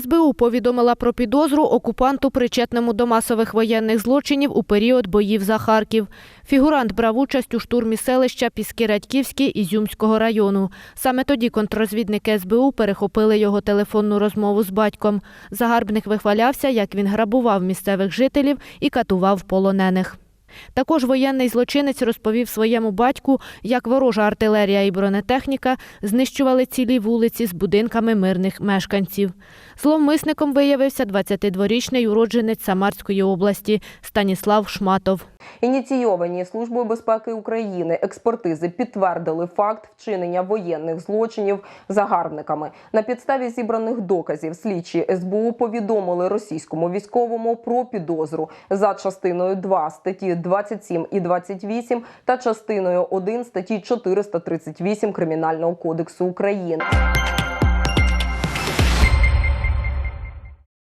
СБУ повідомила про підозру окупанту, причетному до масових воєнних злочинів у період боїв за Харків. Фігурант брав участь у штурмі селища Піски Ізюмського району. Саме тоді контррозвідники СБУ перехопили його телефонну розмову з батьком. Загарбник вихвалявся, як він грабував місцевих жителів і катував полонених. Також воєнний злочинець розповів своєму батьку, як ворожа артилерія і бронетехніка знищували цілі вулиці з будинками мирних мешканців. Зловмисником виявився 22-річний уродженець Самарської області Станіслав Шматов. Ініційовані Службою безпеки України експертизи підтвердили факт вчинення воєнних злочинів загарбниками. На підставі зібраних доказів слідчі СБУ повідомили російському військовому про підозру за частиною 2 статті 27 і 28 та частиною 1 статті 438 Кримінального кодексу України.